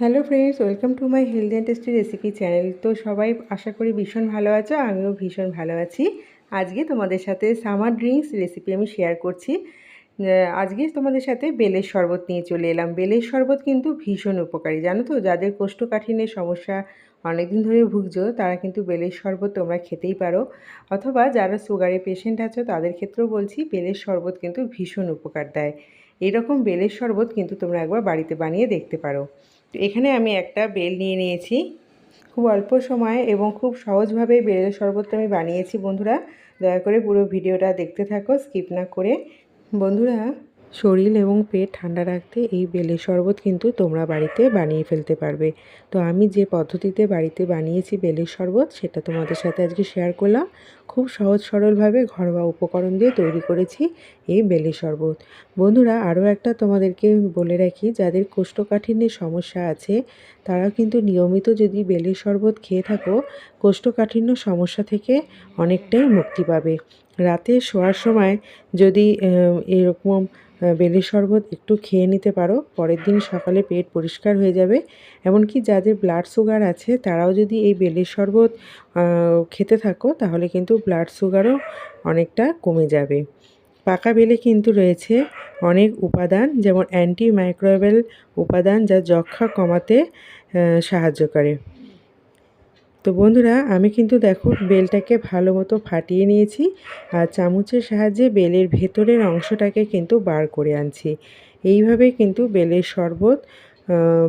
Hello friends, welcome to my healthy and tasty recipe channel. তো সবাই আশা করি ভীষণ ভালো আছো, আমিও ভীষণ ভালো আছি। আজকে তোমাদের সাথে সামার ড্রিঙ্কস রেসিপি আমি শেয়ার করছি। আজকে তোমাদের সাথে বেলের শরবত নিয়ে চলে এলাম। বেলের শরবত কিন্তু ভীষণ উপকারী, জানো তো? যাদের কোষ্ঠকাঠিন্যের সমস্যা অনেকদিন ধরে ভুগছো, তারা কিন্তু বেলের শরবত তোমরা খেতেই পারো। অথবা যারা সুগারের পেশেন্ট আছো, তাদের ক্ষেত্রেও বলছি, বেলের শরবত কিন্তু ভীষণ উপকার দেয়। এরকম বেলের শরবত কিন্তু তোমরা একবার বাড়িতে বানিয়ে দেখতে পারো। এখানে আমি একটা বেল নিয়ে নিয়েছি। খুব অল্প সময়ে এবং খুব সহজভাবে বেলের শরবত আমি বানিয়েছি, বন্ধুরা। দয়া করে পুরো ভিডিওটা দেখতে থাকো, স্কিপ না করে। বন্ধুরা শরীর এবং পেট ঠান্ডা রাখতে এই বেলের শরবত কিন্তু তোমরা বাড়িতে বানিয়ে ফেলতে পারবে। তো আমি যে পদ্ধতিতে বাড়িতে বানিয়েছি বেলের শরবত, সেটা তোমাদের সাথে আজকে শেয়ার করলাম। খুব সহজ সরলভাবে ঘরোয়া উপকরণ দিয়ে তৈরি করেছি এই বেলের শরবত। বন্ধুরা, আরও একটা তোমাদেরকে বলে রাখি, যাদের কোষ্ঠকাঠিন্যের সমস্যা আছে তারা কিন্তু নিয়মিত যদি বেলের শরবত খেয়ে থাকো, কোষ্ঠকাঠিন্য সমস্যা থেকে অনেকটাই মুক্তি পাবে। রাতে শোয়ার সময় যদি এরকম বেলের শরবত একটু খেয়ে নিতে পারো। পরের দিন সকালে পেট পরিষ্কার হয়ে যাবে। এমনকি যাদের ব্লাড সুগার আছে, তারাও যদি এই বেলের শরবত খেতে থাকো, তাহলে কিন্তু ব্লাড সুগারও অনেকটা কমে যাবে। পাকা বেলে কিন্তু রয়েছে অনেক উপাদান, যেমন অ্যান্টি মাইক্রোওয়েল উপাদান, যা যক্ষা কমাতে সাহায্য করে। তো বন্ধুরা, আমি কিন্তু দেখো বেলটাকে ভালো মতো ফাটিয়ে নিয়েছি আর চামচের সাহায্যে বেলের ভেতরের অংশটাকে কিন্তু বার করে আনছি। এইভাবে কিন্তু বেলের শরবত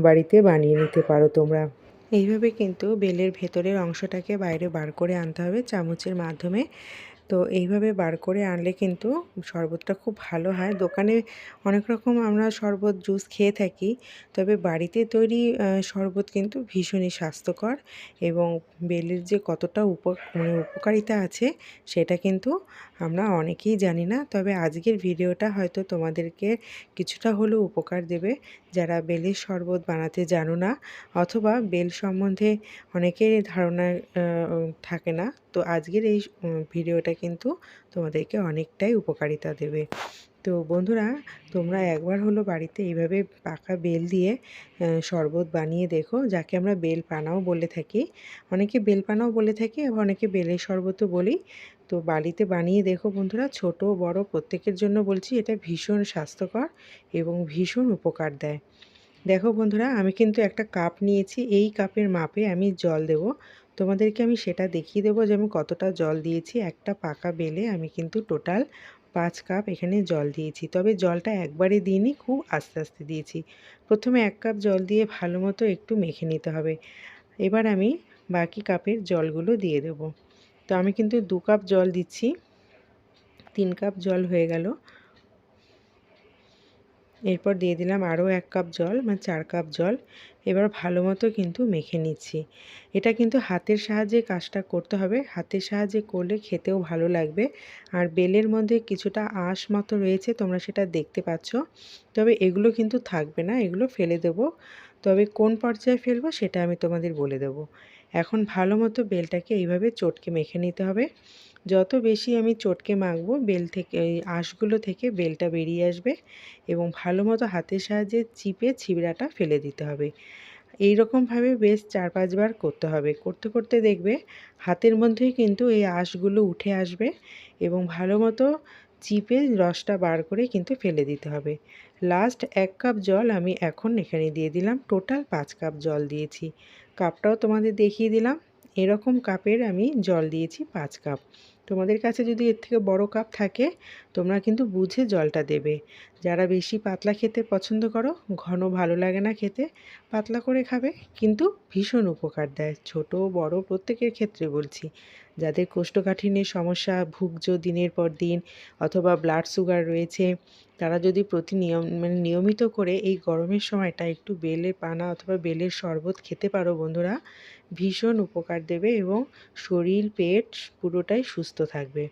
বাড়িতে বানিয়ে নিতে পারো তোমরা। এইভাবে কিন্তু বেলের ভেতরের অংশটাকে বাইরে বার করে আনতে হবে চামচের মাধ্যমে। তো এইভাবে বার করে আনলে কিন্তু শরবতটা খুব ভালো হয়। দোকানে অনেক রকম আমরা শরবত জুস খেয়ে থাকি, তবে বাড়িতে তৈরি শরবত কিন্তু ভীষণই স্বাস্থ্যকর এবং বেলের যে কতটা উপ মানে উপকারিতা আছে সেটা কিন্তু আমরা অনেকেই জানি না। তবে আজকের ভিডিওটা হয়তো তোমাদেরকে কিছুটা হলেও উপকার দেবে। যারা বেলের শরবত বানাতে জানো না, অথবা বেল সম্বন্ধে অনেকের ধারণা থাকে না তো আজকের এই ভিডিওটা কিন্তু তোমাদেরকে অনেকটাই উপকারিতা দেবে। তো বন্ধুরা, তোমরা একবার হলো বাড়িতে এইভাবে পাকা বেল দিয়ে শরবত বানিয়ে দেখো। যাকে আমরা বেল পানাও বলে থাকি। অনেকে বেল পানাও বলে থাকি, আবার অনেকে বেলের শরবতও বলি। তো বাড়িতে বানিয়ে দেখো বন্ধুরা, ছোট, বড় প্রত্যেকের জন্য বলছি, এটা ভীষণ স্বাস্থ্যকর এবং ভীষণ উপকার দেয়। দেখো বন্ধুরা, আমি কিন্তু একটা কাপ নিয়েছি। এই কাপের মাপে আমি জল দেব। তোমাদেরকে আমি সেটা দেখিয়ে দেবো যে আমি কতটা জল দিয়েছি। একটা পাকা বেলে আমি কিন্তু টোটাল পাঁচ কাপ এখানে জল দিয়েছি। তবে জলটা একবারে দিইনি, খুব আস্তে আস্তে দিয়েছি। প্রথমে এক কাপ জল দিয়ে ভালো মতো একটু মেখে নিতে হবে। এবার আমি বাকি কাপের জলগুলো দিয়ে দেব। তো আমি কিন্তু দু কাপ জল দিচ্ছি। তিন কাপ জল হয়ে গেল। এরপর দিয়ে দিলাম আরও এক কাপ জল মানে চার কাপ জল। এবার ভালো মতো কিন্তু মেখে নিচ্ছি। এটা কিন্তু হাতের সাহায্যে কাজটা করতে হবে। হাতের সাহায্যে করলে খেতেও ভালো লাগবে। আর বেলের মধ্যে কিছুটা আঁশ মতো রয়েছে, তোমরা সেটা দেখতে পাচ্ছ। তবে এগুলো কিন্তু থাকবে না, এগুলো ফেলে দেব। তবে কোন পর্যায়ে ফেলব সেটা আমি তোমাদের বলে দেব। এখন ভালো মতো বেলটাকে এইভাবে চটকে মেখে নিতে হবে। যত বেশি আমি চটকে মাখবো, বেল থেকে আঁশগুলো থেকে বেলটা বেরিয়ে আসবে এবং ভালো মতো হাতের সাহায্যে চিপে ছিবড়াটা ফেলে দিতে হবে। এই রকমভাবে বেশ চার পাঁচবার করতে হবে। করতে করতে দেখবে হাতের মধ্যেই কিন্তু এই আঁশগুলো উঠে আসবে এবং ভালো মতো চিপে রসটা বার করে কিন্তু ফেলে দিতে হবে। লাস্ট এক কাপ জল আমি এখন এখানে দিয়ে দিলাম। টোটাল পাঁচ কাপ জল দিয়েছি। কাপটাও তোমাদের দেখিয়ে দিলাম। এরকম কাপের আমি জল দিয়েছি পাঁচ কাপ। তোমাদের কাছে যদি এর থেকে বড় কাপ থাকে তোমরা কিন্তু বুঝে জলটা দেবে। যারা বেশি পাতলা খেতে পছন্দ করো, ঘন ভালো লাগে না খেতে, পাতলা করে খাবে, কিন্তু ভীষণ উপকার দেয়। ছোট, বড় প্রত্যেকের ক্ষেত্রে বলছি। যাদের কোষ্ঠকাঠিন্যের সমস্যা, ভুগজ দিনের পর দিন অথবা ব্লাড সুগার রয়েছে, তারা যদি প্রতি নিয়ম মানে নিয়মিত করে এই গরমের সময়টা একটু বেলের পানা অথবা বেলের শরবত খেতে পারো বন্ধুরা, ভীষণ উপকার দেবে এবং শরীর, পেট পুরোটাই সুস্থ থাকবে।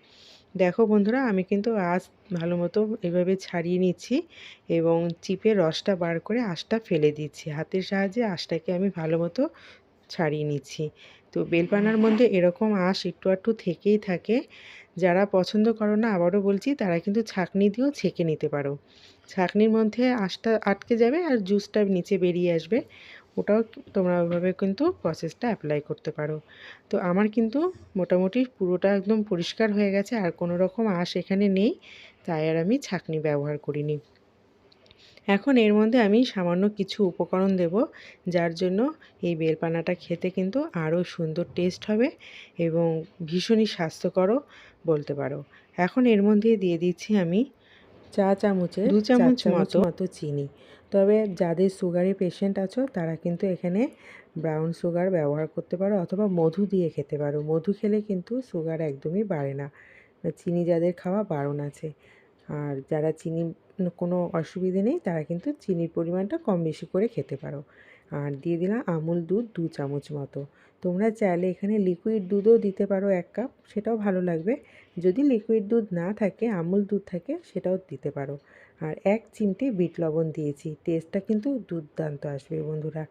দেখো বন্ধুরা, আমি কিন্তু আঁশ ভালো মতো এভাবে ছাড়িয়ে নিচ্ছি এবং চিপে রসটা বার করে আঁশটা ফেলে দিচ্ছি। হাতের সাহায্যে আঁশটাকে আমি ভালো মতো ছাড়িয়ে নিচ্ছি। তো বেলপানার মধ্যে এরকম আঁশ একটু একটু থেকেই থাকে। যারা পছন্দ করো না, আবারও বলছি, তারা কিন্তু ছাঁকনি দিয়েও ছেঁকে নিতে পারো। ছাঁকনির মধ্যে আঁশটা আটকে যাবে আর জুসটা নিচে বেরিয়ে আসবে। ওটাও তোমরা ওইভাবে কিন্তু প্রসেসটা অ্যাপ্লাই করতে পারো। তো আমার কিন্তু মোটামুটি পুরোটা একদম পরিষ্কার হয়ে গেছে আর কোনো রকম আঁশ এখানে নেই তাই আর আমি ছাঁকনি ব্যবহার করিনি। এখন এর মধ্যে আমি সামান্য কিছু উপকরণ দেব যার জন্য এই বেলপানাটা খেতে কিন্তু আরও সুন্দর টেস্ট হবে এবং ভীষণই স্বাস্থ্যকরও বলতে পারো। এখন এর মধ্যে দিয়ে দিচ্ছি আমি চা চামচে দু চামচ মতো মতো চিনি। তবে যাদের সুগারের পেশেন্ট আছো, তারা কিন্তু এখানে ব্রাউন সুগার ব্যবহার করতে পারো অথবা মধু দিয়ে খেতে পারো। মধু খেলে কিন্তু সুগার একদমই বাড়ে না। চিনি যাদের খাওয়া বারণ আছে। আর যারা চিনি কোনো অসুবিধে নেই, তারা কিন্তু চিনির পরিমাণটা কম বেশি করে খেতে পারো। আর দিয়ে দিলাম আমুল দুধ দু চামচ মতো। তোমরা চাইলে এখানে লিকুইড দুধও দিতে পারো এক কাপ সেটাও ভালো লাগবে। যদি লিকুইড দুধ না থাকে, আমুল দুধ থাকে, সেটাও দিতে পারো। আর এক চিমটে বিট লবণ দিয়েছি। টেস্টটা কিন্তু দুর্দান্ত আসবে বন্ধুরা।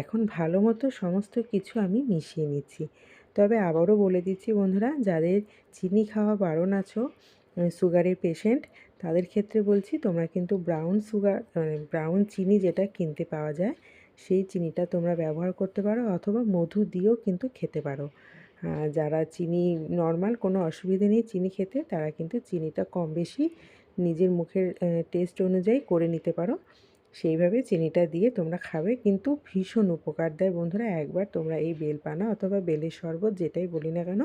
এখন ভালো মতো সমস্ত কিছু আমি মিশিয়ে নিচ্ছি। তবে আবারও বলে দিচ্ছি বন্ধুরা, যাদের চিনি খাওয়া বারণ আছো সুগারের পেশেন্ট, তাদের ক্ষেত্রে বলছি তোমরা কিন্তু ব্রাউন সুগার মানে ব্রাউন চিনি যেটা কিনতে পাওয়া যায়, সেই চিনিটা তোমরা ব্যবহার করতে পারো অথবা মধু দিয়েও কিন্তু খেতে পারো। যারা চিনি, নর্মাল কোনো অসুবিধে নেই চিনি খেতে, তারা কিন্তু চিনিটা কম বেশি নিজের মুখের টেস্ট অনুযায়ী করে নিতে পারো। সেইভাবে চিনিটা দিয়ে তোমরা খাবে। কিন্তু ভীষণ উপকার দেয় বন্ধুরা। একবার তোমরা এই বেলপানা অথবা বেলের শরবত যেটাই বলি না কেন,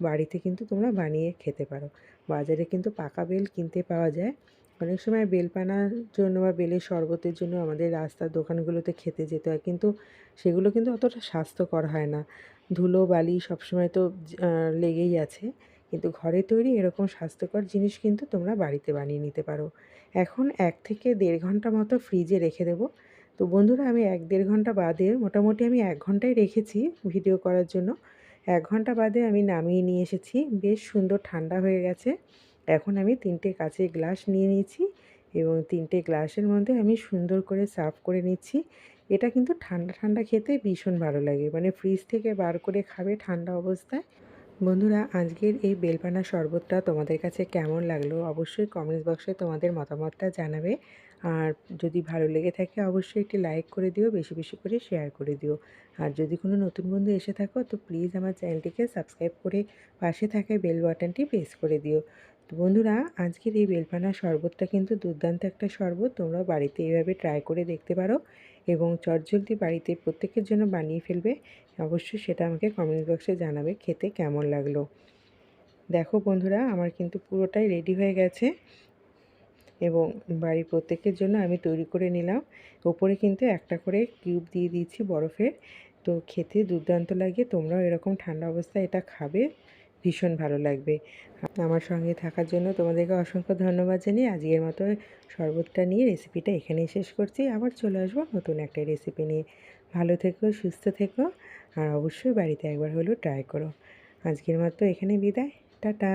বাড়িতে কিন্তু তোমরা বানিয়ে খেতে পারো। বাজারে কিন্তু পাকা বেল কিনতে পাওয়া যায়। অনেক সময় বেলপানার জন্য বা বেলের শরবতের জন্য আমাদের রাস্তার দোকানগুলোতে খেতে যেতে হয়। কিন্তু সেগুলো কিন্তু অতটা স্বাস্থ্যকর হয় না। ধুলো, বালি সবসময় তো লেগেই আছে। কিন্তু ঘরে তৈরি এরকম স্বাস্থ্যকর জিনিস কিন্তু তোমরা বাড়িতে বানিয়ে নিতে পারো। এখন এক থেকে দেড় ঘণ্টা মতো ফ্রিজে রেখে দেবো। তো বন্ধুরা, আমি এক দেড় ঘণ্টা বাদে মোটামুটি আমি এক ঘন্টাই রেখেছি ভিডিও করার জন্য। এক ঘণ্টা বাদে আমি নামিয়ে নিয়ে এসেছি। বেশ সুন্দর ঠান্ডা হয়ে গেছে। এখন আমি তিনটে কাঁচের গ্লাস নিয়ে নিয়েছি এবং তিনটে গ্লাসের মধ্যে আমি সুন্দর করে সার্ভ করে নিচ্ছি। এটা কিন্তু ঠান্ডা ঠান্ডা খেতে ভীষণ ভালো লাগে। মানে ফ্রিজ থেকে বার করে খাবে ঠান্ডা অবস্থায়। বন্ধুরা, আজকের এই বেলপানা শরবতটা তোমাদের কাছে কেমন লাগল অবশ্যই কমেন্টস বক্সে তোমাদের মতামতটা জানাবে। আর যদি ভালো লেগে থাকে অবশ্যই একটি লাইক করে দিও, বেশি বেশি করে শেয়ার করে দিও। আর যদি কোনো নতুন বন্ধু এসে থাকো তো প্লিজ আমার চ্যানেলটিকে সাবস্ক্রাইব করে পাশে থাকা বেল বাটনটি প্রেস করে দিও। তো বন্ধুরা, আজকের এই বেলপানা শরবতটা কিন্তু দুর্দান্ত একটা শরবত তোমরা বাড়িতে এইভাবে ট্রাই করে দেখতে পারো। এবং চটজলদি বাড়িতে প্রত্যেকের জন্য বানিয়ে ফেলবে, অবশ্যই সেটা আমাকে কমেন্ট বক্সে জানাবে, খেতে কেমন লাগল। দেখো বন্ধুরা, আমার কিন্তু পুরোটাই রেডি হয়ে গেছে এবং বাড়ির প্রত্যেকের জন্য আমি তৈরি করে নিলাম। ওপরে কিন্তু একটা করে কিউব দিয়ে দিয়েছি বরফের, তো খেতে দুর্দান্ত লাগে, তোমরাও এরকম ঠান্ডা অবস্থায় এটা খাবে। ভীষণ ভালো লাগবে। আমার সঙ্গে থাকার জন্য তোমাদেরকে অসংখ্য ধন্যবাদ জানিয়ে আজকের মতো শরবতটা নিয়ে রেসিপিটা এখানেই শেষ করছি। আবার চলে আসব নতুন একটা রেসিপি নিয়ে। ভালো থেকো, সুস্থ থেকো আর অবশ্যই বাড়িতে একবার হলেও ট্রাই করো। আজকের মতো এখানে বিদায়। টাটা।